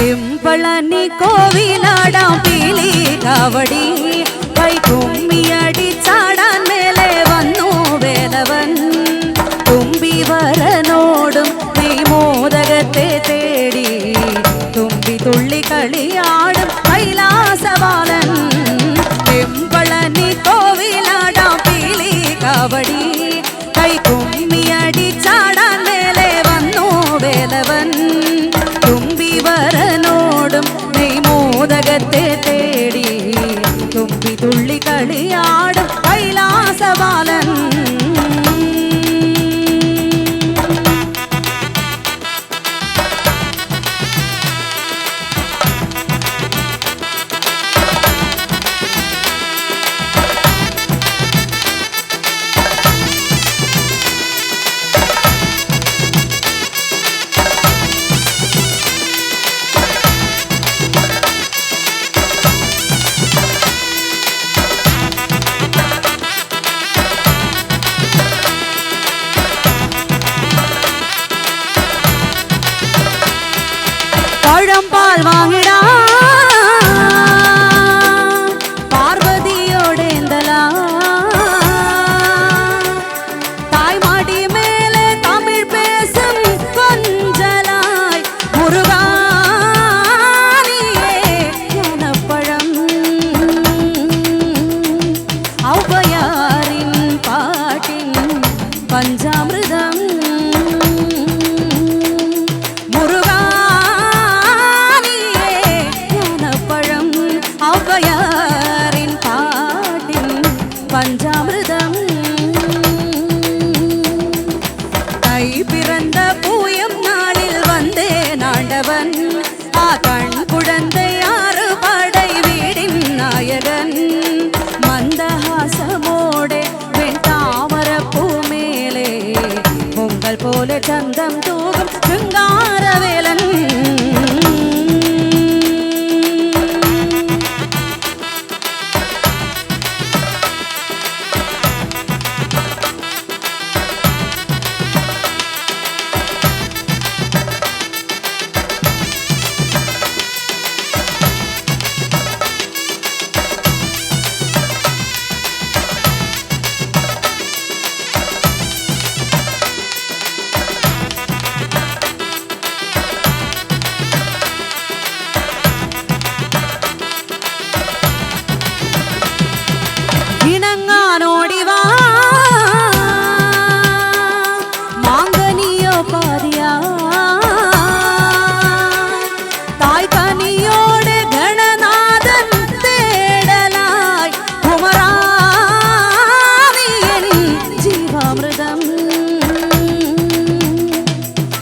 தெம்பழனி கோவிலாடாம் பீலி காவடி കൈ കുമ്മിയടിച്ചാടാൻ മേലെ വന്നു വേലവൻ തുമ്പി വരനോടും നീ മോദകത്തെ തേടി തുമ്പി തുള്ളി കളിയാടും കൈലാസബാലൻ களியாடும் கைலாசபாலன் 먼저 போல சந்தம் தூவும் சிங்காரவேலன்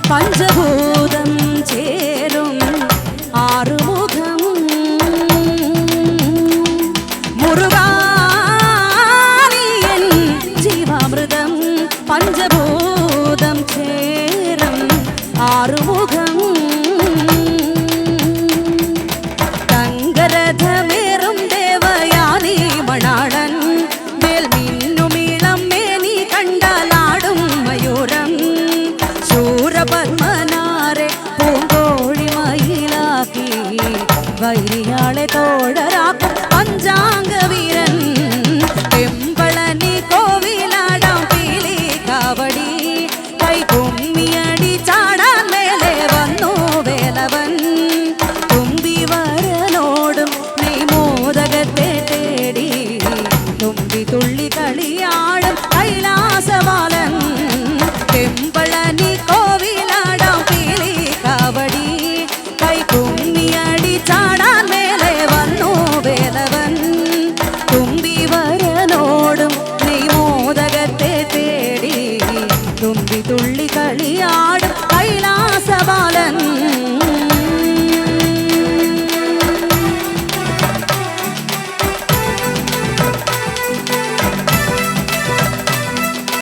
反正 വൈരിയാളെ തോഴരാക്കും.